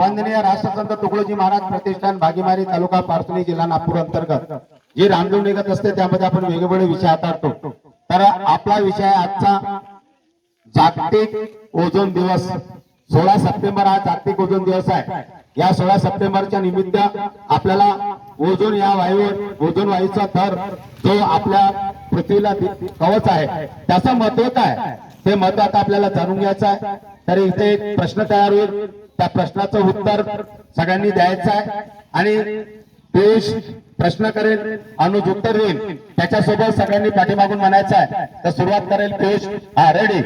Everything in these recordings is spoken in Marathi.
वंदनीय राष्ट्रसंत तुकडोजी महाराज प्रतिष्ठान भागीमारी तालुका पारसोली जिल्हा नागपूर अंतर्गत. जी रामदेव निघत असते त्यामध्ये आपण वेगवेगळे विषय हाताळतो. तर आपला विषय आजचा जागतिक ओझोन दिवस. सोळा सप्टेंबर हा जागतिक ओझोन दिवस आहे. या सोळा सप्टेंबरच्या निमित्त आपल्याला ओझोन या वायूवर ओझोन वायूचा थर जो आपल्या पृथ्वीला कवच आहे त्याचं महत्त्व काय? ते महत्त्व आता आपल्याला जाणून घ्यायचं आहे. तर इथे एक प्रश्न तयार होईल. त्या प्रश्नाचं उत्तर सगळ्यांनी द्यायचं आहे. आणि पियुष प्रश्न करेल अनुज उत्तर देईल. त्याच्यासोबत सगळ्यांनी पाठीमागून म्हणायचं आहे. तर सुरुवात करेल पियुष. हा रेडी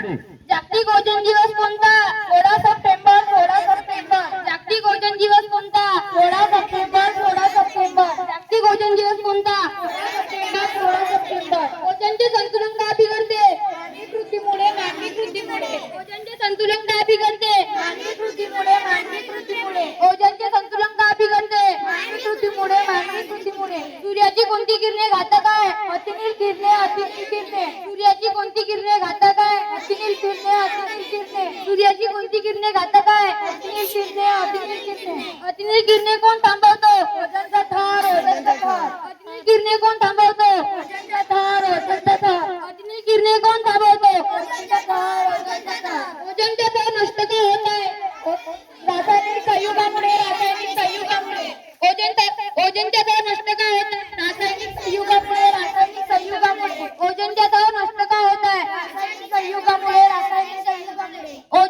जागतिक ओजन दिवस कोणता सोळा सप्टेंबर सोळा सप्टेंबर जागतिक ओजन दिवस कोणता सोळा सप्टेंबर सोळा सप्टेंबर जागतिक ओजन दिवस कोणता सोळा सप्टेंबर सोळा सप्टेंबर ओजनचे संतुलन का बिघडते मानवी कृतीमुळे मानवी कृतीमुळे ओजनचे संतुलन का बिघडते मानवी कृतीमुळे मानवी कृतीमुळे ओजनचे संतुलन का बिघडते मानवी कृतीमुळे मानवी कृतीमुळे सूर्याची कोणती किरणे घातक आहे अतिनील किरणे अतिनील किरणे. सूर्याची कोणती किरणे घातक आहे? अतिनील किरणे अतिनील किरणे. सूर्याची कोणती किरणे घातक आहे? अतिनील किरणे अतिनील किरणे. अतिनील किरणे कोण थांबवतो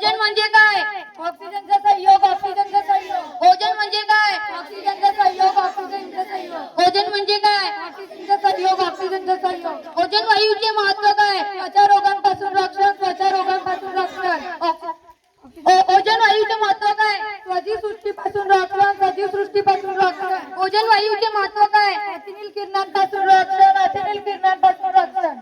ओझोन म्हणजे काय? ऑक्सिजनचा संयोग ऑक्सिजनचा संयोग. ओझोन म्हणजे काय? ऑक्सिजनचा संयोग ऑक्सिजनचा संयोग. ओझोन म्हणजे काय? ऑक्सिजनचा संयोग ऑक्सिजनचा संयोग. ओझोन वायूचे महत्व काय? त्वचा रोगांपासून रक्षण त्वचा रोगांपासून रक्षण. ओझोन वायूचे महत्व काय? सजीव सृष्टीपासून रक्षण सजीव सृष्टीपासून रक्षण. ओझोन वायूचे महत्व काय? अतिनील किरणांपासून रक्षण अतिनील किरणांपासून रक्षण.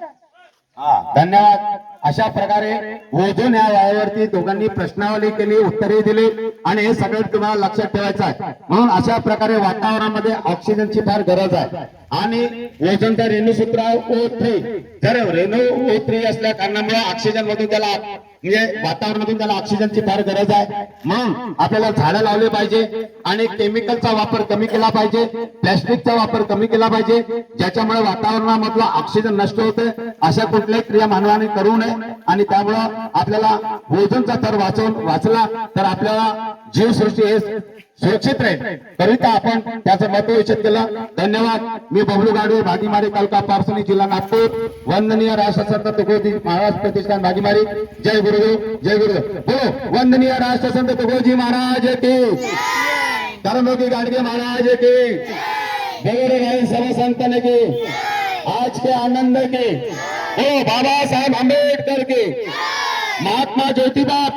धन्यवाद. अशा प्रकारे ओझोन या वायावरती दोघांनी प्रश्नावली केली उत्तरे दिली आणि हे सगळं तुम्हाला लक्षात ठेवायचं आहे. म्हणून अशा प्रकारे वातावरणामध्ये ऑक्सिजनची फार गरज आहे. आणि ओझोनचा रेणूसूत्र ओ थ्री जर रेणू ओ थ्री असल्या कारणामुळे ऑक्सिजन मधून त्याला म्हणजे वातावरणातून त्याला ऑक्सिजनची फार गरज आहे. म्हणून आपल्याला झाडं लावले पाहिजे आणि केमिकलचा वापर कमी केला पाहिजे. प्लॅस्टिकचा वापर कमी केला पाहिजे. ज्याच्यामुळे वातावरणामधला ऑक्सिजन नष्ट होते. अशा कुठल्याही क्रिया मानवाने करू नये. आणि त्यामुळं आपल्याला ओझोनचा थर वाचवून वाचला तर आपल्याला जीवसृष्टी हे सुरक्षित राहील. करिता आपण त्याचं महत्त्व विषय केलं. धन्यवाद. मी बबलू गाडवे भागीमारी तालुका पारसणी जिल्हा नागपूर. वंदनीय राष्ट्रसंत तुकोजी महाराज प्रतिष्ठान भागीमारी. जय गुरुदेव जय गुरुदेव. बोलो वंदनीय राष्ट्रसंत तुकोजी महाराज की. धर्मोगी गाडगे महाराज की. वगैरे राहील सर्व संतने की. आज के आनंद के. ओ बाबा साहेब आंबेडकर के. महात्मा ज्योतिबा